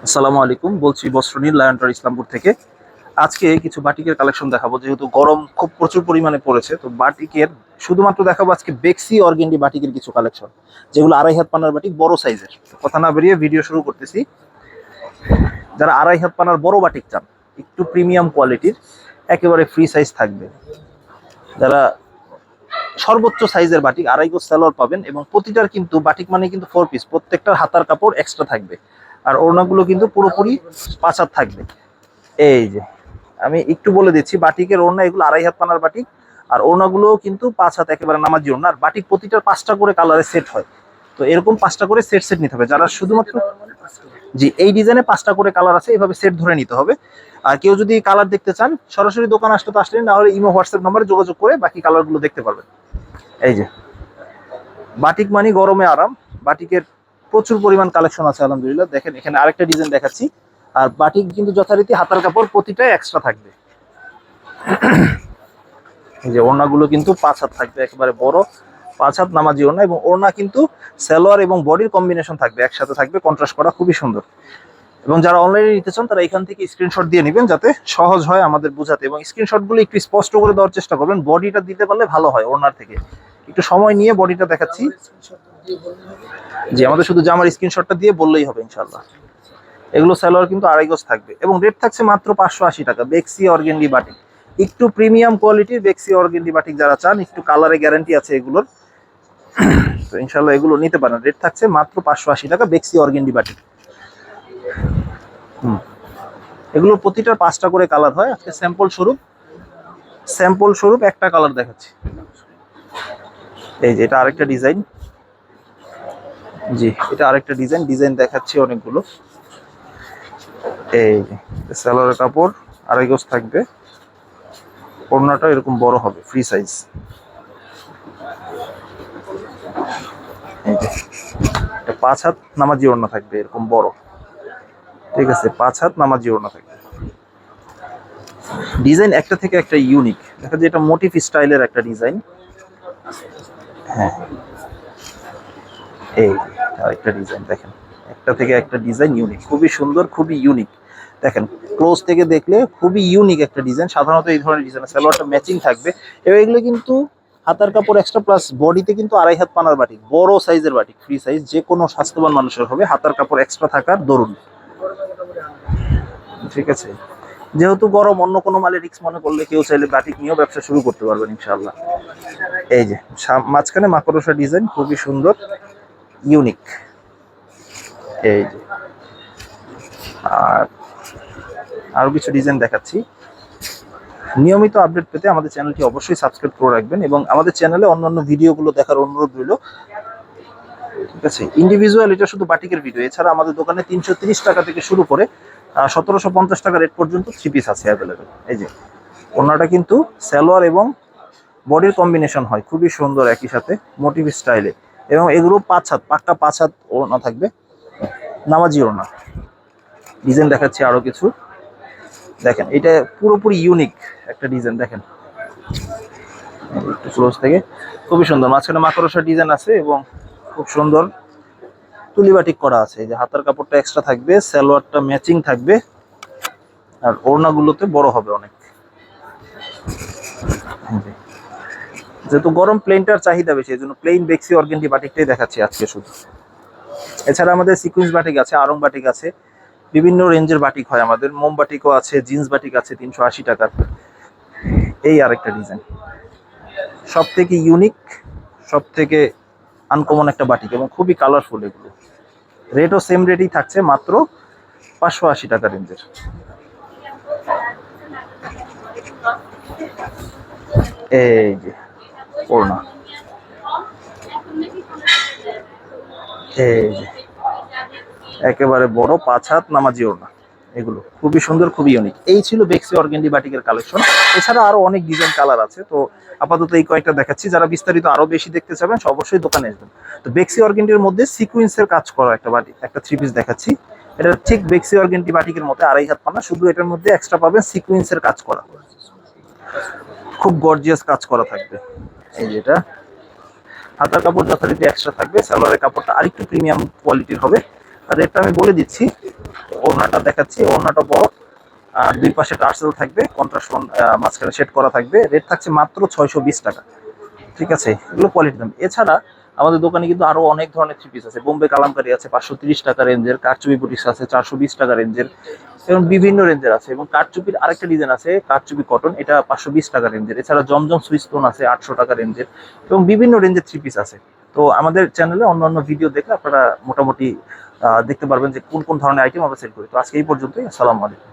আসসালামু আলাইকুম, বলছি বস্ত্রনীল লায়ন্টার ইসলামপুর থেকে। আজকে কিছু বাটিকের কালেকশন দেখাবো, যেহেতু গরম খুব প্রচুর পরিমাণে পড়েছে, তো বাটিকের শুধুমাত্র দেখাবো আজকে বেক্সি অর্গেন্ডি বাটিকের কিছু কালেকশন, যেগুলো আড়াই হাত পানার বাটিক বড় সাইজের। কথা না বেরিয়ে ভিডিও শুরু করতেছি। যারা আড়াই হাত পানার বড় বাটিক চান, একটু প্রিমিয়াম কোয়ালিটির, একেবারে ফ্রি সাইজ থাকবে। যারা সর্বোচ্চ সাইজের বাটিক, আড়াই গোজ পাবেন এবং প্রতিটার কিন্তু বাটিক মানে কিন্তু ফোর পিস প্রত্যেকটার হাতার কাপড় এক্সট্রা থাকবে। আর ওড়নাগুলো কিন্তু পুরোপুরি পাঁচ হাত থাকবে। এই যে, আমি একটু বলে দিচ্ছি, বাটিকের ওড়না এগুলো আড়াই হাত পানার বাটিক, আর ওড়নাগুলোও কিন্তু পাঁচ হাত একেবারে নামাজি ওড়না, আর বাটিক প্রতিটার পাঁচটা করে কালারে সেট হয়। তো এরকম পাঁচটা করে সেট সেট নিতে হবে, যারা শুধুমাত্র জি, এই ডিজাইনে পাঁচটা করে কালার আছে এইভাবে সেট ধরে নিতে হবে। আর কেউ যদি কালার দেখতে চান, সরাসরি দোকান আসলে তো আসলে না হলে ইমো, হোয়াটসঅ্যাপ নাম্বারে যোগাযোগ করে বাকি কালারগুলো দেখতে পারবেন। এই যে, বাটিক মানি গরমে আরাম, বাটিকের প্রচুর পরিমাণ কালেকশন আছে, আলহামদুলিল্লাহ। দেখেন, এখানে আরেকটা ডিজাইন দেখাচ্ছি। আর বাটিক কিন্তু যথারীতি হাতার কাপড় প্রতিটাই এক্সট্রা থাকবে। যে ওড়নাগুলো কিন্তু পাঁচ হাত থাকবে, একেবারে বড়। পাঁচ হাত নামাজি ওড়না এবং ওড়না কিন্তু সালোয়ার এবং বডির কম্বিনেশন থাকবে। একসাথে থাকবে কন্ট্রাস্ট করা খুবই সুন্দর। এবং যারা অনলাইনে নিতে চান, তারা এখান থেকে স্ক্রিনশট দিয়ে নেবেন, যাতে সহজ হয় আমাদের বোঝাতে। এবং স্ক্রিনশটগুলো একটু স্পষ্ট করে দেওয়ার চেষ্টা করবেন। বডিটা দিতে পারলে ভালো হয় ওড়নার থেকে। একটু সময় নিয়ে বডিটা দেখাচ্ছি। জি, আমাদের শুধু জামার স্ক্রিনশটটা দিয়ে বললেই হবে ইনশাল্লাহ এগুলো সালোয়ার কিন্তু আড়াই গজ থাকবে। এবং রেট থাকছে মাত্র পাঁচশো আশি টাকা বেক্সি অর্গেন্ডি বাটিক একটু প্রিমিয়াম কোয়ালিটির বেক্সি অর্গেন্ডি বাটিক যারা চান, একটু কালারে গ্যারান্টি আছে এগুলোর। তো ইনশাল্লাহ এগুলো নিতে পারেন। রেট থাকছে মাত্র পাঁচশো আশি টাকা বেক্সি অর্গেন্ডি বাটিক হুম। এগুলোর প্রতিটার পাঁচটা করে কালার হয়। আজকে স্যাম্পল স্বরূপ স্যাম্পল স্বরূপ একটা কালার দেখাচ্ছি। এই যে, এটা আরেকটা ডিজাইন জি। এটা আরেকটা ডিজাইন ডিজাইন দেখাচ্ছি অনেকগুলো। এই যে কাপড়, আড়াই গজ থাকবে। ওড়নাটা এরকম বড় হবে ফ্রি সাইজ এটা পাঁচ হাত নামাজি ওড়না থাকবে, এরকম বড়। ঠিক আছে, পাঁচ হাত নামাজি ওড়না থাকবে। ডিজাইন একটা থেকে একটা ইউনিক দেখা যায় এটা মোটিভ স্টাইলের একটা ডিজাইন হ্যাঁ। এই আরেকটা ডিজাইন দেখেন। একটা থেকে একটা ডিজাইন ইউনিক খুবই সুন্দর, খুবই ইউনিক দেখেন ক্লোজ থেকে দেখলে খুবই ইউনিক একটা ডিজাইন সাধারণত এই ধরনের ডিজাইন সালোয়ারটা ম্যাচিং থাকবে। এবং এগুলো কিন্তু হাতার কাপড় এক্সট্রা প্লাস বডিতে কিন্তু আড়াই হাত পানার বাটিক বড় সাইজের বাটিক ফ্রি সাইজ যে কোনো স্বাস্থ্যবান মানুষের হবে। হাতার কাপড় এক্সট্রা থাকার দরুন। ঠিক আছে? যেহেতু গরম, অন্য কোনো মালে রিক্স মনে করলে কেউ চাইলে বাটিক নিয়েও ব্যবসা শুরু করতে পারবেন ইনশাল্লাহ এই যে মাঝখানে মাকড়সা ডিজাইন খুবই সুন্দর। ইউনিক এই যে। আর আরও কিছু ডিজাইন দেখাচ্ছি। নিয়মিত আপডেট পেতে আমাদের চ্যানেলটি অবশ্যই সাবস্ক্রাইব করে রাখবেন এবং আমাদের চ্যানেলে অন্যান্য ভিডিওগুলো দেখার অনুরোধ রইল। ঠিক আছে? ইন্ডিভিজুয়াল এটা শুধু বাটিকের ভিডিও এছাড়া আমাদের দোকানে তিনশো টাকা থেকে শুরু করে সতেরোশো পঞ্চাশ টাকা রেট পর্যন্ত থ্রি পিস আছে অ্যাভেলেবেল এই যে, ওনাটা কিন্তু সালোয়ার এবং বডির কম্বিনেশন হয়, খুবই সুন্দর একই সাথে মোটিভ স্টাইলে এবং এগুলো পাঁচ হাত, পাক্কা পাঁচ হাত ওড়না থাকবে। নামাজি ওড়না। ডিজাইন দেখাচ্ছি আরও কিছু। দেখেন, এটা পুরোপুরি ইউনিক একটা ডিজাইন, দেখেন। থেকে। খুবই সুন্দর। মাঝখানে মাকড়সার ডিজাইন আছে এবং খুব সুন্দর তুলিবাটিক করা আছে। যে হাতার কাপড়টা এক্সট্রা থাকবে, সালোয়ারটা ম্যাচিং থাকবে। আর ওড়নাগুলোতে বড় হবে অনেক। এই যে। যেহেতু গরম প্লেনটার চাহিদা বেশি এই জন্য প্লেন বেক্সি অর্গেন্ডি বাটিকটাই দেখাচ্ছি আজকে শুধু। এছাড়া আমাদের সিকুয়েন্স বাটিক আছে আরং বাটিক আছে, বিভিন্ন রেঞ্জের বাটিক হয় আমাদের। মোম বাটিকও আছে জিন্স বাটিক আছে, তিনশো আশি টাকার। এই আরেকটা ডিজাইন সব থেকে ইউনিক সব থেকে আনকমন একটা বাটিক এবং খুবই কালারফুল এগুলো। রেটও সেম রেটই থাকছে, মাত্র পাঁচশো আশি টাকা রেঞ্জের এই যে। ওড়না একেবারে বড় পাঁচ হাত নামাজি ওড়না, এগুলো খুবই সুন্দর, খুবই ইউনিক এই ছিল বেক্সি অর্গেন্ডি বাটিকের কালেকশন এছাড়া আরও অনেক ডিজাইন কালার আছে, তো আপাতত এই কয়েকটা দেখাচ্ছি। যারা বিস্তারিত আরও বেশি দেখতে চাবেন অবশ্যই দোকানে আসবেন। তো বেক্সি অর্গেন্ডির মধ্যে সিকুয়েন্সের কাজ করা একটা বাটি, একটা থ্রি পিস দেখাচ্ছি। এটা ঠিক বেক্সি অর্গেন্ডি বাটিকের মতো আড়াই হাত পানা, শুধু এটার মধ্যে এক্সট্রা পাবেন সিকুয়েন্সের কাজ করা। খুব গর্জিয়াস কাজ করা থাকবে। এই যেটা হাতার কাপড় যথারীতি এক্সট্রা থাকবে, সালোয়ারের কাপড়টা আরেকটু প্রিমিয়াম কোয়ালিটির হবে। আর রেটটা আমি বলে দিচ্ছি, ওড়নাটা দেখাচ্ছি, ওড়নাটা বড়। আর দুই পাশে টার্সেল থাকবে কন্ট্রাস্ট মাঝখানে সেট করা থাকবে। রেট থাকছে মাত্র ছয়শো বিশ টাকা। ঠিক আছে? এগুলো কোয়ালিটি দাম। এছাড়া আমাদের দোকানে কিন্তু আরও অনেক ধরনের থ্রি পিস আছে। বোম্বে কালামকারি আছে, পাঁচশো তিরিশ টাকা রেঞ্জের, কারচুপি বুটিক্স আছে, চারশো বিশ টাকা রেঞ্জের, এবং বিভিন্ন রেঞ্জের আছে। এবং কারচুপির আরেকটা ডিজাইন আছে, কারচুপি কটন এটা পাঁচশো বিশ টাকা রেঞ্জের। এছাড়া জমজম সুইস্টোন আছে, আটশো টাকা রেঞ্জের, এবং বিভিন্ন রেঞ্জের থ্রি পিস আছে। তো আমাদের চ্যানেলে অন্যান্য ভিডিও দেখে আপনারা মোটামুটি দেখতে পারবেন যে কোন কোন ধরনের আইটেম আমরা সেল করি। তো আজকে এই পর্যন্তই, আসসালামু আলাইকুম।